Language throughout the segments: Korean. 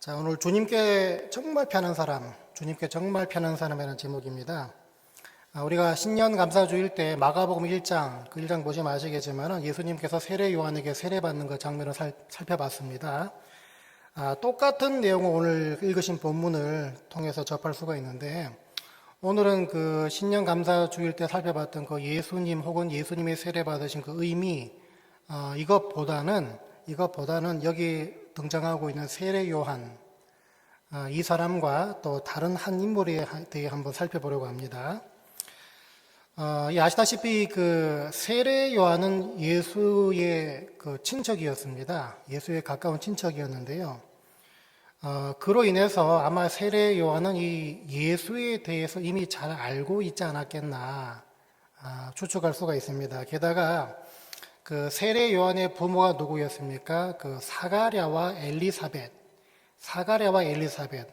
자, 오늘 주님께 정말 편한 사람, 주님께 정말 편한 사람이라는 제목입니다. 아, 우리가 신년 감사주일 때 마가복음 1장, 그 1장 보시면 아시겠지만 예수님께서 세례 요한에게 세례받는 그 장면을 살, 살펴봤습니다. 아, 똑같은 내용을 오늘 읽으신 본문을 통해서 접할 수가 있는데 오늘은 그 신년 감사주일 때 살펴봤던 그 예수님 혹은 예수님의 세례받으신 그 의미 어, 이것보다는 이것보다는 여기 등장하고 있는 세례 요한 어, 이 사람과 또 다른 한 인물에 대해 한번 살펴보려고 합니다. 어, 이 아시다시피 그 세례 요한은 예수의 그 친척이었습니다. 예수의 가까운 친척이었는데요. 어, 그로 인해서 아마 세례 요한은 이 예수에 대해서 이미 잘 알고 있지 않았겠나 아, 추측할 수가 있습니다. 게다가 그 세례 요한의 부모가 누구였습니까? 그 사가랴와 엘리사벳, 사가랴와 엘리사벳.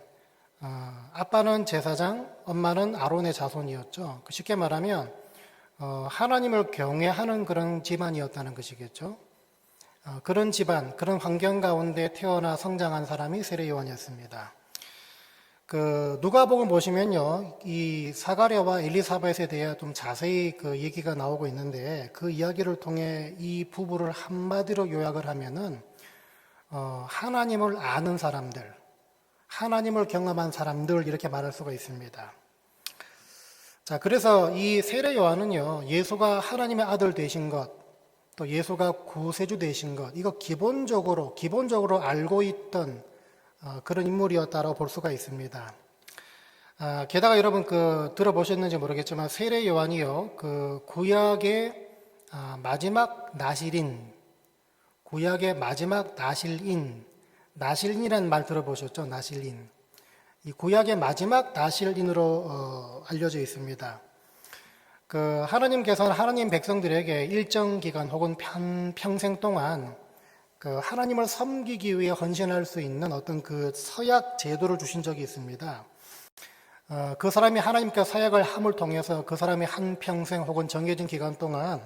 어, 아빠는 제사장, 엄마는 아론의 자손이었죠. 그 쉽게 말하면 어, 하나님을 경외하는 그런 집안이었다는 것이겠죠. 어, 그런 집안, 그런 환경 가운데 태어나 성장한 사람이 세례 요한이었습니다. 그 누가복음 보시면요, 이 사가랴와 엘리사벳에 대해 좀 자세히 그 얘기가 나오고 있는데 그 이야기를 통해 이 부부를 한마디로 요약을 하면은 어, 하나님을 아는 사람들, 하나님을 경험한 사람들 이렇게 말할 수가 있습니다. 자, 그래서 이 세례 요한은요, 예수가 하나님의 아들 되신 것, 또 예수가 구세주 되신 것, 이거 기본적으로, 기본적으로 알고 있던 어, 그런 인물이었다고 볼 수가 있습니다. 아, 게다가 여러분 그 들어보셨는지 모르겠지만 세례 요한이요, 그 구약의 아, 마지막 나실인, 구약의 마지막 나실인, 나실인이라는 말 들어보셨죠? 나실인. 이 구약의 마지막 나실인으로 어, 알려져 있습니다. 그 하나님께서는 하나님 백성들에게 일정 기간 혹은 편, 평생 동안 그 하나님을 섬기기 위해 헌신할 수 있는 어떤 그 서약 제도를 주신 적이 있습니다. 어, 그 사람이 하나님께 서약을 함을 통해서 그 사람이 한 평생 혹은 정해진 기간 동안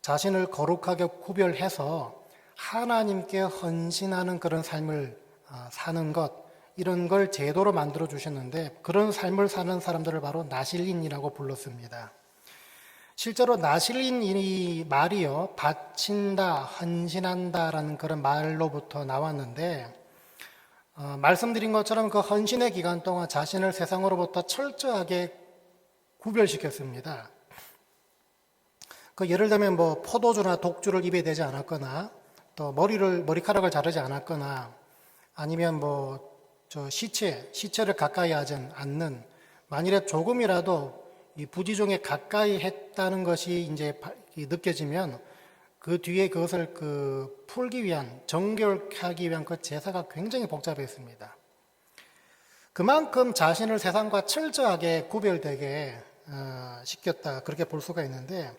자신을 거룩하게 구별해서 하나님께 헌신하는 그런 삶을 어, 사는 것 이런 걸 제도로 만들어 주셨는데 그런 삶을 사는 사람들을 바로 나실인이라고 불렀습니다. 실제로 나실인 이 말이요, 바친다, 헌신한다라는 그런 말로부터 나왔는데, 어, 말씀드린 것처럼 그 헌신의 기간 동안 자신을 세상으로부터 철저하게 구별시켰습니다. 그 예를 들면 뭐 포도주나 독주를 입에 대지 않았거나, 또 머리를, 머리카락을 자르지 않았거나, 아니면 뭐 저 시체, 시체를 가까이 하지 않는, 만일에 조금이라도 이 부지종에 가까이 했다는 것이 이제 느껴지면 그 뒤에 그것을 그 풀기 위한 정결하기 위한 그 제사가 굉장히 복잡했습니다. 그만큼 자신을 세상과 철저하게 구별되게 어, 시켰다 그렇게 볼 수가 있는데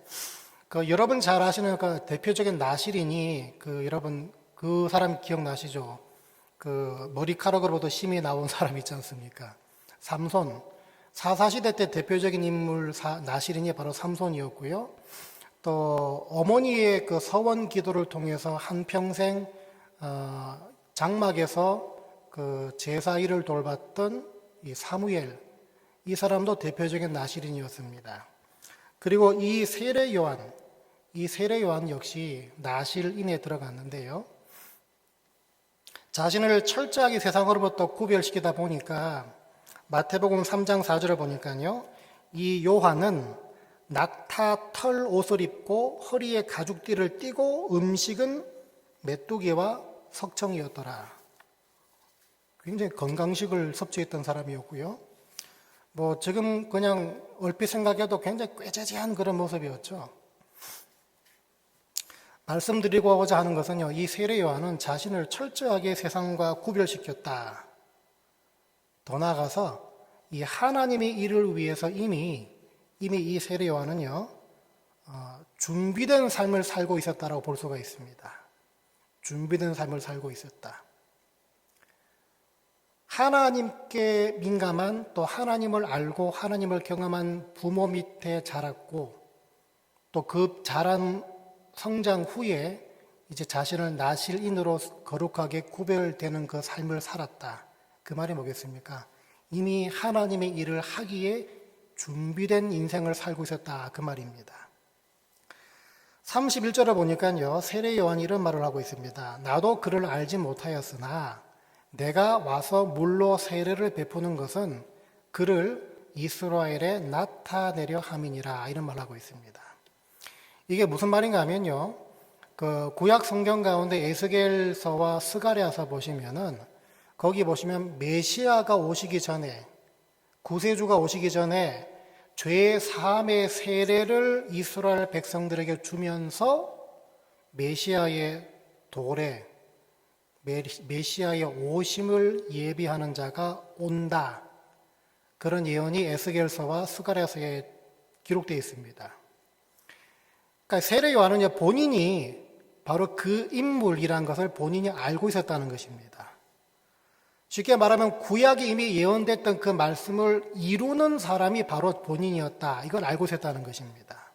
그 여러분 잘 아시는 그 대표적인 나시린이 그 여러분 그 사람 기억나시죠? 그 머리카락으로부터 심이 나온 사람 있지 않습니까? 삼손 사사시대 때 대표적인 인물 나시린이 바로 삼손이었고요. 또 어머니의 그 서원 기도를 통해서 한 평생 어, 장막에서 그 제사 일을 돌봤던 이 사무엘 이 사람도 대표적인 나시린이었습니다. 그리고 이 세례 요한 이 세례 요한 역시 나실인에 들어갔는데요. 자신을 철저하게 세상으로부터 구별시키다 보니까 마태복음 3장 4절을 보니까요. 이 요한은 낙타 털 옷을 입고 허리에 가죽띠를 띠고 음식은 메뚜기와 석청이었더라. 굉장히 건강식을 섭취했던 사람이었고요. 뭐 지금 그냥 얼핏 생각해도 굉장히 꾀재재한 그런 모습이었죠. 말씀드리고자 하는 것은요, 이 세례 요한은 자신을 철저하게 세상과 구별시켰다. 더 나아가서 이 하나님의 일을 위해서 이미 이미 이 세례 요한은요 어, 준비된 삶을 살고 있었다라고 볼 수가 있습니다. 준비된 삶을 살고 있었다. 하나님께 민감한 또 하나님을 알고 하나님을 경험한 부모 밑에 자랐고 또 그 자란 성장 후에 이제 자신을 나실인으로 거룩하게 구별되는 그 삶을 살았다. 그 말이 뭐겠습니까? 이미 하나님의 일을 하기에 준비된 인생을 살고 있었다. 그 말입니다. 31절을 보니까요, 세례 요한이 이런 말을 하고 있습니다. 나도 그를 알지 못하였으나 내가 와서 물로 세례를 베푸는 것은 그를 이스라엘에 나타내려 함이니라. 이런 말을 하고 있습니다. 이게 무슨 말인가 하면요, 그 구약 성경 가운데 에스겔서와 스가랴서 보시면은 거기 보시면 메시아가 오시기 전에 구세주가 오시기 전에 죄 사함의 세례를 이스라엘 백성들에게 주면서 메시아의 도래, 메시아의 오심을 예비하는 자가 온다. 그런 예언이 에스겔서와 스가랴서에 기록되어 있습니다. 그러니까 세례 요한은 본인이 바로 그 인물이란 것을 본인이 알고 있었다는 것입니다. 쉽게 말하면 구약이 이미 예언됐던 그 말씀을 이루는 사람이 바로 본인이었다. 이걸 알고 있었다는 것입니다.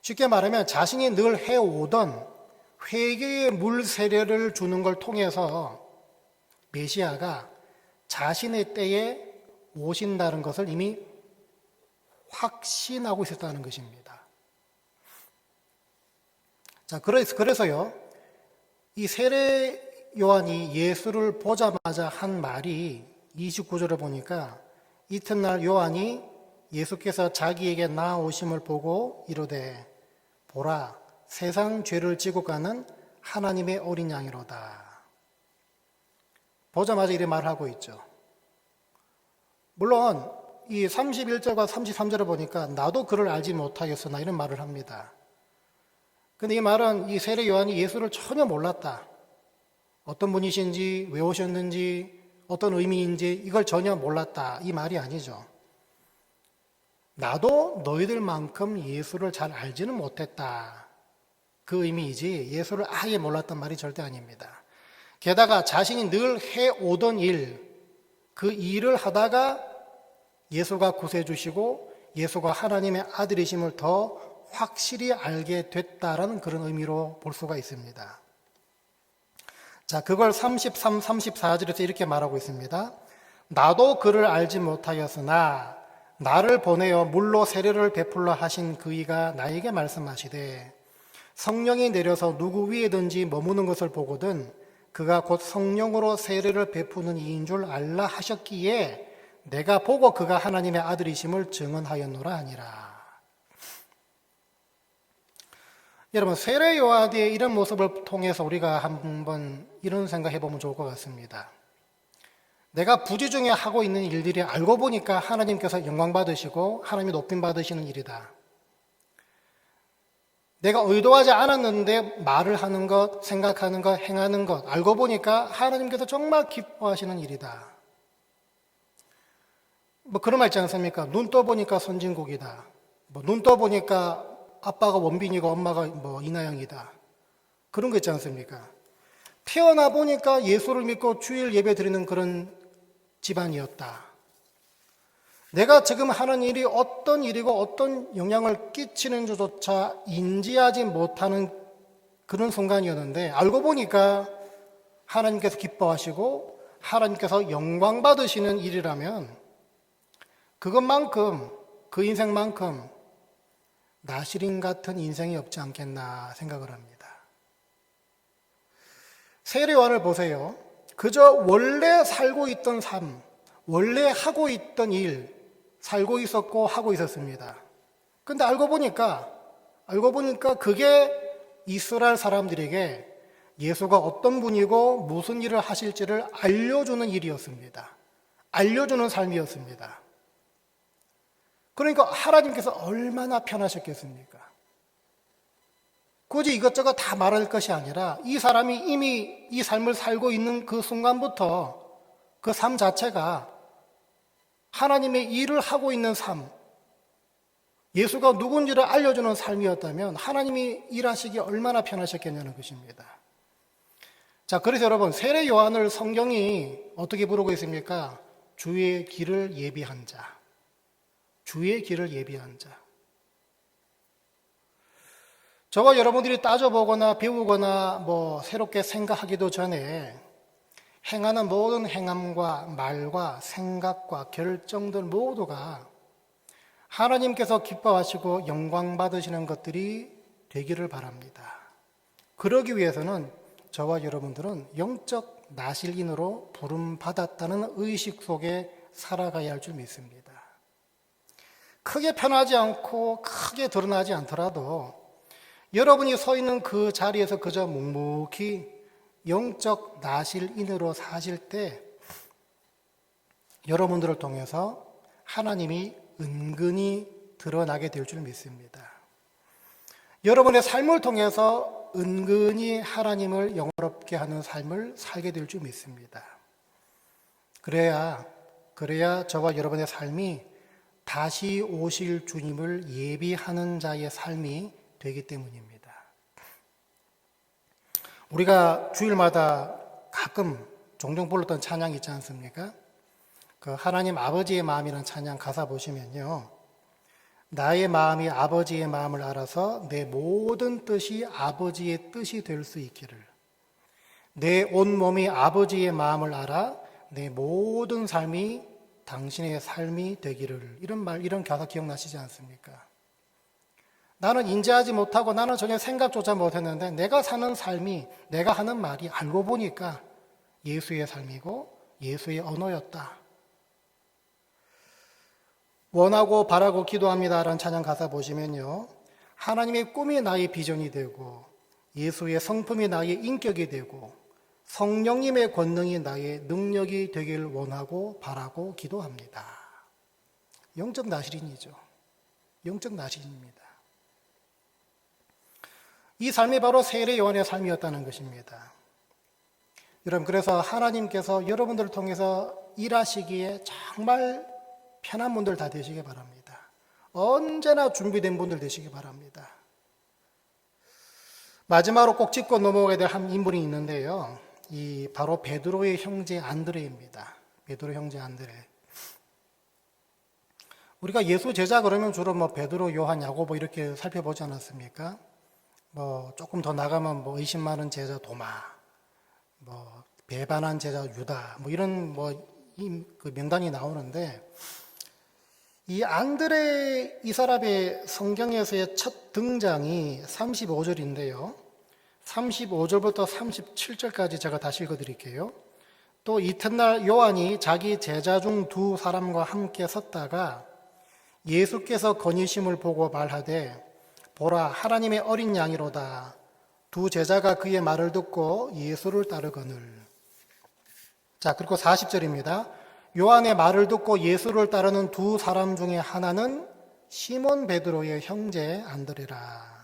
쉽게 말하면 자신이 늘 해오던 회개의 물 세례를 주는 걸 통해서 메시아가 자신의 때에 오신다는 것을 이미 확신하고 있었다는 것입니다. 자, 그래서요, 이 세례 요한이 예수를 보자마자 한 말이 29절을 보니까 이튿날 요한이 예수께서 자기에게 나오심을 보고 이르되 보라 세상 죄를 지고 가는 하나님의 어린 양이로다. 보자마자 이래 말하고 있죠. 물론 이 31절과 33절을 보니까 나도 그를 알지 못하겠으나 이런 말을 합니다. 근데 이 말은 이 세례 요한이 예수를 전혀 몰랐다. 어떤 분이신지, 왜 오셨는지, 어떤 의미인지 이걸 전혀 몰랐다. 이 말이 아니죠. 나도 너희들만큼 예수를 잘 알지는 못했다. 그 의미이지 예수를 아예 몰랐단 말이 절대 아닙니다. 게다가 자신이 늘 해오던 일, 그 일을 하다가 예수가 구세주시고 예수가 하나님의 아들이심을 더 확실히 알게 됐다라는 그런 의미로 볼 수가 있습니다. 자, 그걸 33, 34절에서 이렇게 말하고 있습니다. 나도 그를 알지 못하였으나 나를 보내어 물로 세례를 베풀러 하신 그이가 나에게 말씀하시되 성령이 내려서 누구 위에든지 머무는 것을 보거든 그가 곧 성령으로 세례를 베푸는 이인 줄 알라 하셨기에 내가 보고 그가 하나님의 아들이심을 증언하였노라 하니라. 여러분 세례 요한의 이런 모습을 통해서 우리가 한번 이런 생각해 보면 좋을 것 같습니다. 내가 부지 중에 하고 있는 일들이 알고 보니까 하나님께서 영광 받으시고 하나님이 높임 받으시는 일이다. 내가 의도하지 않았는데 말을 하는 것, 생각하는 것, 행하는 것, 알고 보니까 하나님께서 정말 기뻐하시는 일이다. 뭐 그런 말 있지 않습니까? 눈 떠보니까 선진국이다. 뭐 눈 떠보니까 아빠가 원빈이고 엄마가 뭐 이나영이다. 그런 거 있지 않습니까? 태어나 보니까 예수를 믿고 주일 예배 드리는 그런 집안이었다. 내가 지금 하는 일이 어떤 일이고 어떤 영향을 끼치는지조차 인지하지 못하는 그런 순간이었는데 알고 보니까 하나님께서 기뻐하시고 하나님께서 영광 받으시는 일이라면 그것만큼 그 인생만큼 나시린 같은 인생이 없지 않겠나 생각을 합니다. 세례원을 보세요. 그저 원래 살고 있던 삶, 원래 하고 있던 일, 살고 있었고 하고 있었습니다. 근데 알고 보니까, 알고 보니까 그게 이스라엘 사람들에게 예수가 어떤 분이고 무슨 일을 하실지를 알려주는 일이었습니다. 알려주는 삶이었습니다. 그러니까 하나님께서 얼마나 편하셨겠습니까? 굳이 이것저것 다 말할 것이 아니라 이 사람이 이미 이 삶을 살고 있는 그 순간부터 그 삶 자체가 하나님의 일을 하고 있는 삶, 예수가 누군지를 알려주는 삶이었다면 하나님이 일하시기 얼마나 편하셨겠냐는 것입니다. 자, 그래서 여러분, 세례 요한을 성경이 어떻게 부르고 있습니까? 주의 길을 예비한 자. 주의 길을 예비한 자. 저와 여러분들이 따져보거나 배우거나 뭐 새롭게 생각하기도 전에 행하는 모든 행함과 말과 생각과 결정들 모두가 하나님께서 기뻐하시고 영광 받으시는 것들이 되기를 바랍니다. 그러기 위해서는 저와 여러분들은 영적 나실인으로 부름 받았다는 의식 속에 살아가야 할 줄 믿습니다. 크게 편하지 않고 크게 드러나지 않더라도 여러분이 서 있는 그 자리에서 그저 묵묵히 영적 나실인으로 사실 때 여러분들을 통해서 하나님이 은근히 드러나게 될 줄 믿습니다. 여러분의 삶을 통해서 은근히 하나님을 영화롭게 하는 삶을 살게 될 줄 믿습니다. 그래야, 그래야 저와 여러분의 삶이 다시 오실 주님을 예비하는 자의 삶이 되기 때문입니다. 우리가 주일마다 가끔 종종 불렀던 찬양 있지 않습니까? 그 하나님 아버지의 마음이라는 찬양 가사 보시면요. 나의 마음이 아버지의 마음을 알아서 내 모든 뜻이 아버지의 뜻이 될 수 있기를. 내 온 몸이 아버지의 마음을 알아 내 모든 삶이 당신의 삶이 되기를. 이런 말, 이런 가사 기억나시지 않습니까? 나는 인지하지 못하고 나는 전혀 생각조차 못했는데 내가 사는 삶이 내가 하는 말이 알고 보니까 예수의 삶이고 예수의 언어였다. 원하고 바라고 기도합니다라는 찬양 가사 보시면요. 하나님의 꿈이 나의 비전이 되고 예수의 성품이 나의 인격이 되고 성령님의 권능이 나의 능력이 되길 원하고 바라고 기도합니다. 영적 나시린이죠. 영적 나시린입니다. 이 삶이 바로 세례 요한의 삶이었다는 것입니다. 여러분, 그래서 하나님께서 여러분들을 통해서 일하시기에 정말 편한 분들 다 되시기 바랍니다. 언제나 준비된 분들 되시기 바랍니다. 마지막으로 꼭 짚고 넘어가야 될 한 인물이 있는데요. 이 바로 베드로의 형제 안드레입니다. 베드로 형제 안드레. 우리가 예수 제자 그러면 주로 뭐 베드로, 요한, 야고보 이렇게 살펴보지 않았습니까? 뭐 조금 더 나가면 뭐 의심 많은 제자 도마, 뭐 배반한 제자 유다, 뭐 이런 뭐 그 명단이 나오는데 이 안드레 이 사람의 성경에서의 첫 등장이 35절인데요. 35절부터 37절까지 제가 다시 읽어 드릴게요. 또 이튿날 요한이 자기 제자 중 두 사람과 함께 섰다가 예수께서 건의심을 보고 말하되 보라 하나님의 어린 양이로다. 두 제자가 그의 말을 듣고 예수를 따르거늘. 자, 그리고 40절입니다. 요한의 말을 듣고 예수를 따르는 두 사람 중에 하나는 시몬 베드로의 형제 안드레라.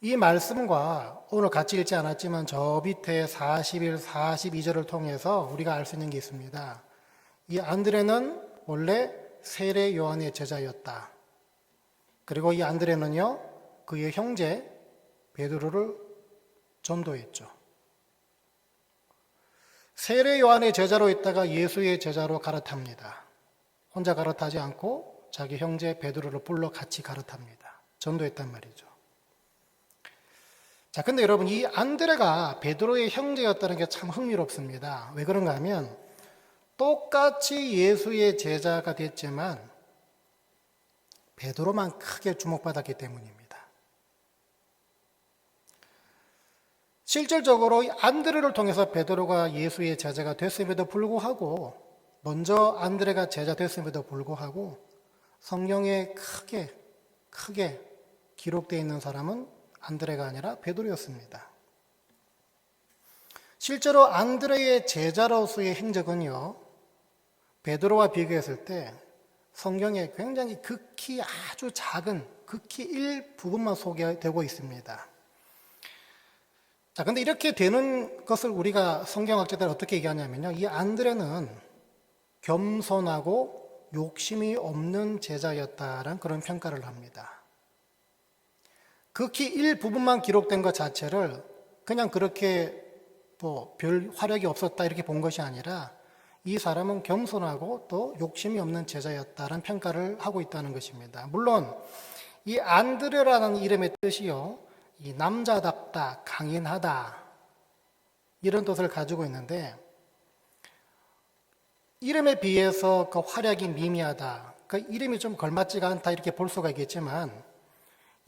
이 말씀과 오늘 같이 읽지 않았지만 저 밑에 41, 42절을 통해서 우리가 알 수 있는 게 있습니다. 이 안드레는 원래 세례 요한의 제자였다. 그리고 이 안드레는요, 그의 형제 베드로를 전도했죠. 세례 요한의 제자로 있다가 예수의 제자로 갈아탑니다. 혼자 갈아타지 않고 자기 형제 베드로를 불러 같이 갈아탑니다. 전도했단 말이죠. 자, 근데 여러분 이 안드레가 베드로의 형제였다는 게 참 흥미롭습니다. 왜 그런가 하면 똑같이 예수의 제자가 됐지만 베드로만 크게 주목받았기 때문입니다. 실질적으로 안드레를 통해서 베드로가 예수의 제자가 됐음에도 불구하고 먼저 안드레가 제자 됐음에도 불구하고 성경에 크게 크게 기록되어 있는 사람은 안드레가 아니라 베드로였습니다. 실제로 안드레의 제자로서의 행적은요. 베드로와 비교했을 때 성경에 굉장히 극히 아주 작은 극히 일부분만 소개되고 있습니다. 자, 근데 이렇게 되는 것을 우리가 성경학자들 어떻게 얘기하냐면요. 이 안드레는 겸손하고 욕심이 없는 제자였다라는 그런 평가를 합니다. 극히 일부분만 기록된 것 자체를 그냥 그렇게 뭐 별 화력이 없었다 이렇게 본 것이 아니라 이 사람은 겸손하고 또 욕심이 없는 제자였다는 평가를 하고 있다는 것입니다. 물론 이 안드레라는 이름의 뜻이요. 이 남자답다, 강인하다, 이런 뜻을 가지고 있는데 이름에 비해서 그 활약이 미미하다. 그 이름이 좀 걸맞지가 않다 이렇게 볼 수가 있겠지만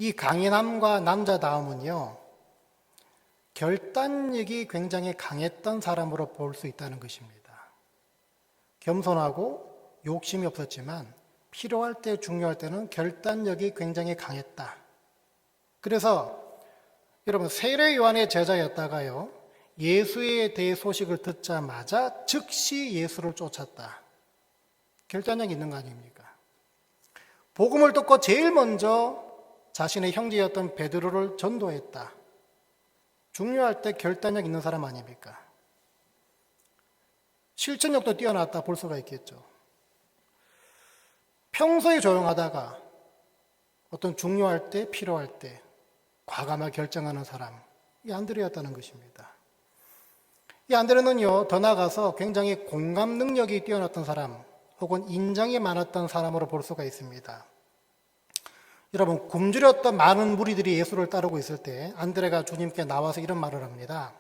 이 강인함과 남자다움은요 결단력이 굉장히 강했던 사람으로 볼 수 있다는 것입니다. 겸손하고 욕심이 없었지만 필요할 때 중요할 때는 결단력이 굉장히 강했다. 그래서 여러분 세례 요한의 제자였다가요 예수에 대해 소식을 듣자마자 즉시 예수를 쫓았다. 결단력 있는 거 아닙니까? 복음을 듣고 제일 먼저 자신의 형제였던 베드로를 전도했다. 중요할 때 결단력 있는 사람 아닙니까? 실천력도 뛰어났다 볼 수가 있겠죠. 평소에 조용하다가 어떤 중요할 때, 필요할 때 과감하게 결정하는 사람, 이 안드레였다는 것입니다. 이 안드레는요, 더 나아가서 굉장히 공감 능력이 뛰어났던 사람, 혹은 인정이 많았던 사람으로 볼 수가 있습니다. 여러분, 굶주렸던 많은 무리들이 예수를 따르고 있을 때 안드레가 주님께 나와서 이런 말을 합니다.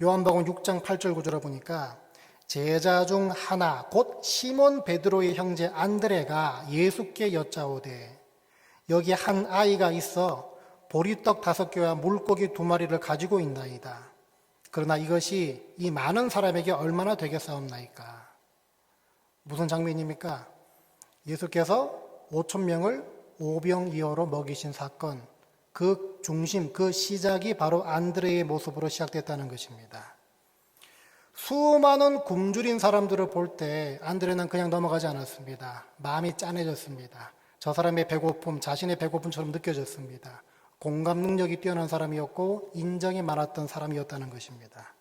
요한복음 6장 8절 구절을 보니까 제자 중 하나 곧 시몬 베드로의 형제 안드레가 예수께 여짜오되 여기 한 아이가 있어 보리떡 다섯 개와 물고기 두 마리를 가지고 있나이다. 그러나 이것이 이 많은 사람에게 얼마나 되겠사옵나이까? 무슨 장면입니까? 예수께서 5천 명을 오병이어로 먹이신 사건, 그 중심, 그 시작이 바로 안드레의 모습으로 시작됐다는 것입니다. 수많은 굶주린 사람들을 볼 때 안드레는 그냥 넘어가지 않았습니다. 마음이 짠해졌습니다. 저 사람의 배고픔, 자신의 배고픔처럼 느껴졌습니다. 공감 능력이 뛰어난 사람이었고 인정이 많았던 사람이었다는 것입니다.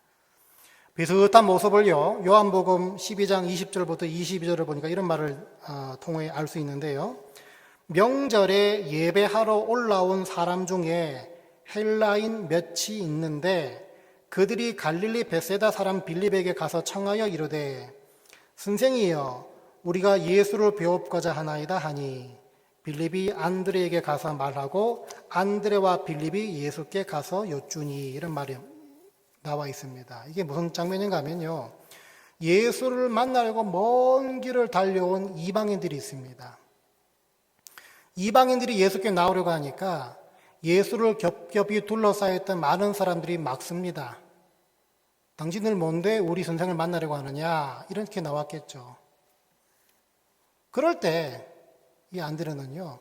비슷한 모습을요, 요한복음 12장 20절부터 22절을 보니까 이런 말을 어, 통해 알 수 있는데요. 명절에 예배하러 올라온 사람 중에 헬라인 몇이 있는데 그들이 갈릴리 베세다 사람 빌립에게 가서 청하여 이르되 선생이여 우리가 예수를 배웁고자 하나이다 하니 빌립이 안드레에게 가서 말하고 안드레와 빌립이 예수께 가서 여쭈니 이런 말이 나와 있습니다. 이게 무슨 장면인가 하면요. 예수를 만나려고 먼 길을 달려온 이방인들이 있습니다. 이방인들이 예수께 나오려고 하니까 예수를 겹겹이 둘러싸였던 많은 사람들이 막습니다. 당신들 뭔데 우리 선생을 만나려고 하느냐? 이렇게 나왔겠죠. 그럴 때 이 안드레는요,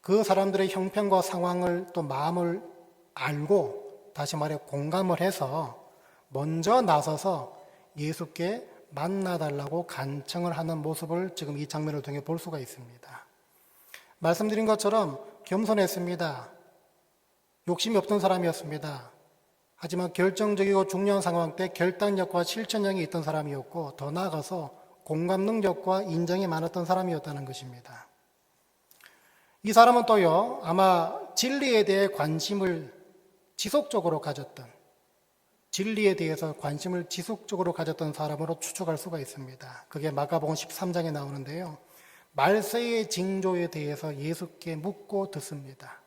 그 사람들의 형편과 상황을 또 마음을 알고 다시 말해 공감을 해서 먼저 나서서 예수께 만나달라고 간청을 하는 모습을 지금 이 장면을 통해 볼 수가 있습니다. 말씀드린 것처럼 겸손했습니다. 욕심이 없던 사람이었습니다. 하지만 결정적이고 중요한 상황 때 결단력과 실천력이 있던 사람이었고 더 나아가서 공감 능력과 인정이 많았던 사람이었다는 것입니다. 이 사람은 또요, 아마 진리에 대해 관심을 지속적으로 가졌던, 진리에 대해서 관심을 지속적으로 가졌던 사람으로 추측할 수가 있습니다. 그게 마가복음 13장에 나오는데요. 말세의 징조에 대해서 예수께 묻고 듣습니다.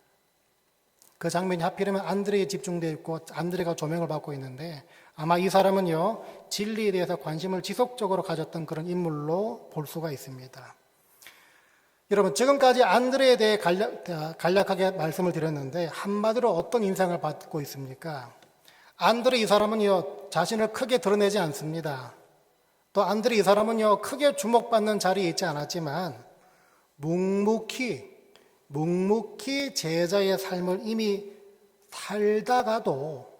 그 장면이 하필이면 안드레에 집중되어 있고 안드레가 조명을 받고 있는데 아마 이 사람은요 진리에 대해서 관심을 지속적으로 가졌던 그런 인물로 볼 수가 있습니다. 여러분 지금까지 안드레에 대해 간략, 간략하게 말씀을 드렸는데 한마디로 어떤 인상을 받고 있습니까? 안드레 이 사람은요 자신을 크게 드러내지 않습니다. 또 안드레 이 사람은요 크게 주목받는 자리에 있지 않았지만 묵묵히 묵묵히 제자의 삶을 이미 살다가도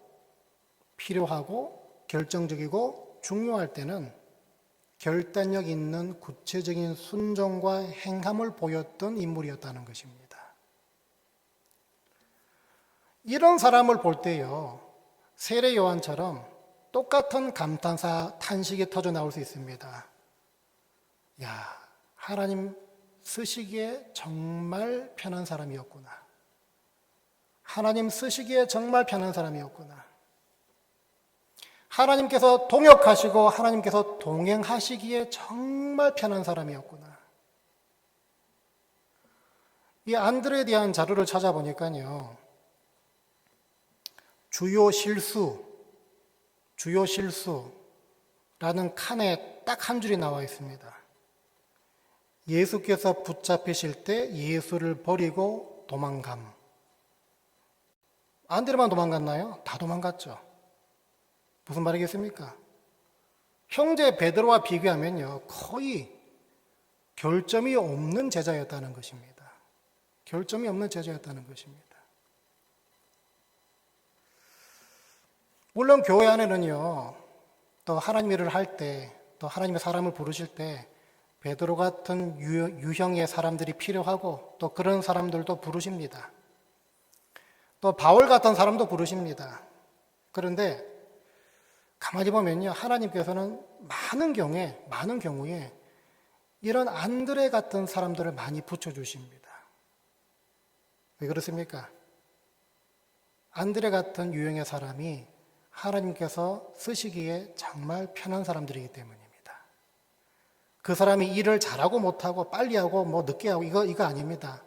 필요하고 결정적이고 중요할 때는 결단력 있는 구체적인 순종과 행함을 보였던 인물이었다는 것입니다. 이런 사람을 볼 때요, 세례 요한처럼 똑같은 감탄사, 탄식이 터져 나올 수 있습니다. 야, 하나님 쓰시기에 정말 편한 사람이었구나. 하나님 쓰시기에 정말 편한 사람이었구나. 하나님께서 동역하시고 하나님께서 동행하시기에 정말 편한 사람이었구나. 이 안드레에 대한 자료를 찾아보니까요. 주요 실수, 주요 실수라는 칸에 딱 한 줄이 나와 있습니다. 예수께서 붙잡히실 때 예수를 버리고 도망감. 안드레만 도망갔나요? 다 도망갔죠. 무슨 말이겠습니까? 형제 베드로와 비교하면요, 거의 결점이 없는 제자였다는 것입니다. 결점이 없는 제자였다는 것입니다. 물론 교회 안에는요, 또 하나님 일을 할 때, 또 하나님의 사람을 부르실 때, 베드로 같은 유, 형의 사람들이 필요하고, 또 그런 사람들도 부르십니다. 또 바울 같은 사람도 부르십니다. 그런데 가만히 보면요, 하나님께서는 많은 경우에, 많은 경우에 이런 안드레 같은 사람들을 많이 붙여주십니다. 왜 그렇습니까? 안드레 같은 유형의 사람이 하나님께서 쓰시기에 정말 편한 사람들이기 때문입니다. 그 사람이 일을 잘하고 못하고 빨리 하고 뭐 늦게 하고 이거, 이거 아닙니다.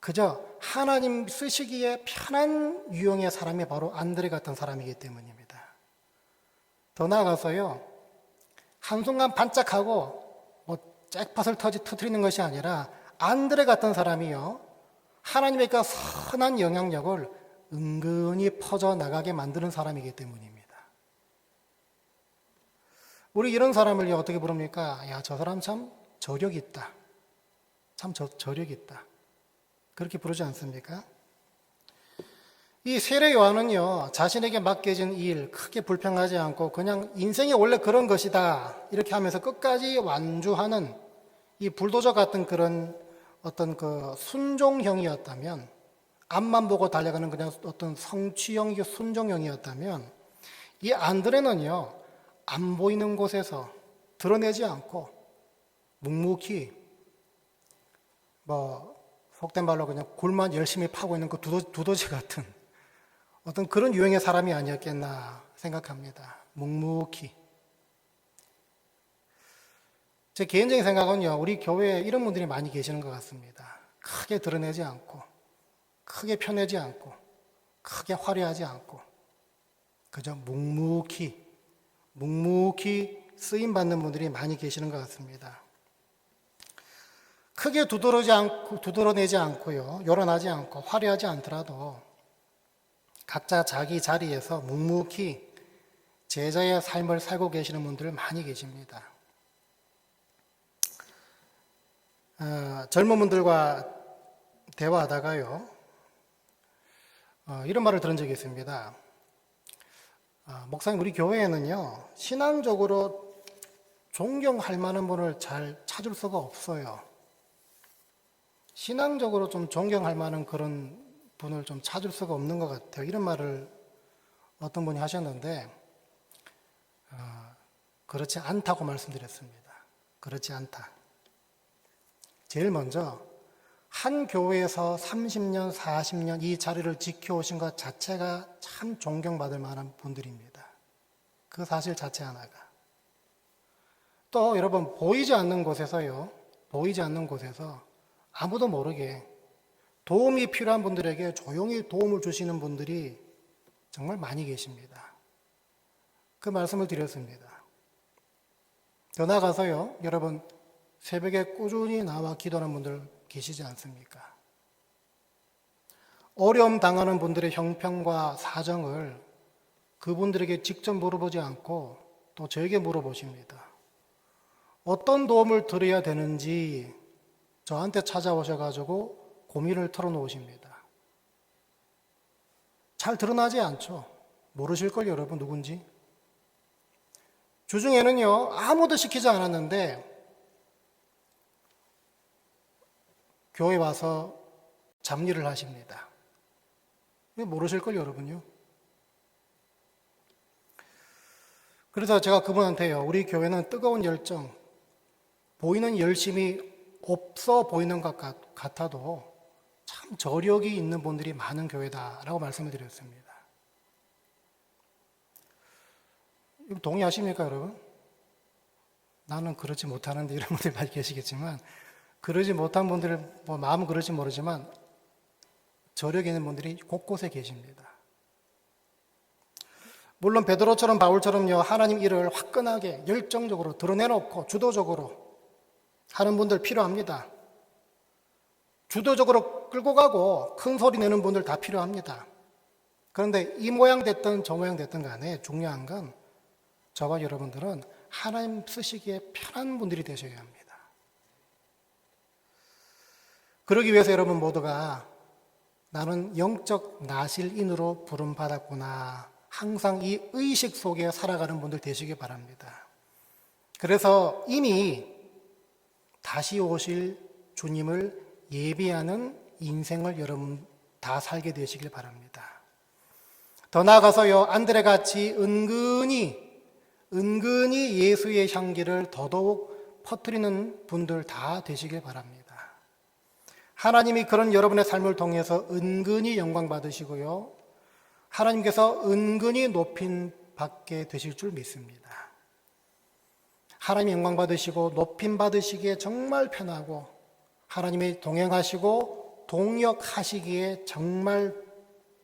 그저 하나님 쓰시기에 편한 유형의 사람이 바로 안드레 같은 사람이기 때문입니다. 더 나아가서요, 한순간 반짝하고 뭐 잭팟을 터지, 터트리는 것이 아니라 안드레 같은 사람이요, 하나님의 그 선한 영향력을 은근히 퍼져 나가게 만드는 사람이기 때문입니다. 우리 이런 사람을 어떻게 부릅니까? 야, 저 사람 참 저력 있다. 참 저, 저력 있다. 그렇게 부르지 않습니까? 이 세례 요한은요, 자신에게 맡겨진 일 크게 불평하지 않고 그냥 인생이 원래 그런 것이다. 이렇게 하면서 끝까지 완주하는 이 불도저 같은 그런 어떤 그 순종형이었다면 앞만 보고 달려가는 그냥 어떤 성취형, 순종형이었다면 이 안드레는요, 안 보이는 곳에서 드러내지 않고 묵묵히 뭐 속된 말로 그냥 굴만 열심히 파고 있는 그 두더, 두더 지 같은 어떤 그런 유형의 사람이 아니었겠나 생각합니다. 묵묵히. 제 개인적인 생각은요, 우리 교회에 이런 분들이 많이 계시는 것 같습니다. 크게 드러내지 않고, 크게 펴내지 않고, 크게 화려하지 않고, 그저 묵묵히, 묵묵히 쓰임 받는 분들이 많이 계시는 것 같습니다. 크게 두드러지 않고, 두드러내지 않고요, 요란하지 않고, 화려하지 않더라도, 각자 자기 자리에서 묵묵히 제자의 삶을 살고 계시는 분들 많이 계십니다. 어, 젊은 분들과 대화하다가요, 어, 이런 말을 들은 적이 있습니다. 어, 목사님, 우리 교회에는요, 신앙적으로 존경할 만한 분을 잘 찾을 수가 없어요. 신앙적으로 좀 존경할 만한 그런 분을 좀 찾을 수가 없는 것 같아요. 이런 말을 어떤 분이 하셨는데, 어, 그렇지 않다고 말씀드렸습니다. 그렇지 않다. 제일 먼저 한 교회에서 30년, 40년 이 자리를 지켜오신 것 자체가 참 존경받을 만한 분들입니다. 그 사실 자체 하나가. 또 여러분, 보이지 않는 곳에서요, 보이지 않는 곳에서 아무도 모르게 도움이 필요한 분들에게 조용히 도움을 주시는 분들이 정말 많이 계십니다. 그 말씀을 드렸습니다. 더 나아가서요, 여러분, 새벽에 꾸준히 나와 기도하는 분들 계시지 않습니까? 어려움 당하는 분들의 형편과 사정을 그분들에게 직접 물어보지 않고 또 저에게 물어보십니다. 어떤 도움을 드려야 되는지 저한테 찾아오셔가지고 고민을 털어놓으십니다. 잘 드러나지 않죠. 모르실걸 여러분 누군지. 주중에는요, 아무도 시키지 않았는데, 교회 와서 잡일을 하십니다. 모르실걸 여러분요. 그래서 제가 그분한테요, 우리 교회는 뜨거운 열정, 보이는 열심이 없어 보이는 것 같아도 참 저력이 있는 분들이 많은 교회다라고 말씀을 드렸습니다. 동의하십니까, 여러분? 나는 그렇지 못하는데 이런 분들 많이 계시겠지만 그러지 못한 분들, 뭐 마음은 그럴지 모르지만 저력 있는 분들이 곳곳에 계십니다. 물론 베드로처럼 바울처럼요 하나님 일을 화끈하게 열정적으로 드러내놓고 주도적으로 하는 분들 필요합니다. 주도적으로 끌고 가고 큰 소리 내는 분들 다 필요합니다. 그런데 이 모양 됐든 저 모양 됐든 간에 중요한 건 저와 여러분들은 하나님 쓰시기에 편한 분들이 되셔야 합니다. 그러기 위해서 여러분 모두가 나는 영적 나실인으로 부름받았구나. 항상 이 의식 속에 살아가는 분들 되시기 바랍니다. 그래서 이미 다시 오실 주님을 예비하는 인생을 여러분 다 살게 되시길 바랍니다. 더 나아가서요, 안드레 같이 은근히, 은근히 예수의 향기를 더더욱 퍼뜨리는 분들 다 되시길 바랍니다. 하나님이 그런 여러분의 삶을 통해서 은근히 영광 받으시고요. 하나님께서 은근히 높임 받게 되실 줄 믿습니다. 하나님 영광 받으시고 높임 받으시기에 정말 편하고 하나님이 동행하시고 동역하시기에 정말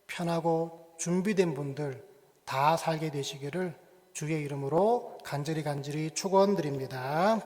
편하고 준비된 분들 다 살게 되시기를 주의 이름으로 간절히 간절히 축원드립니다.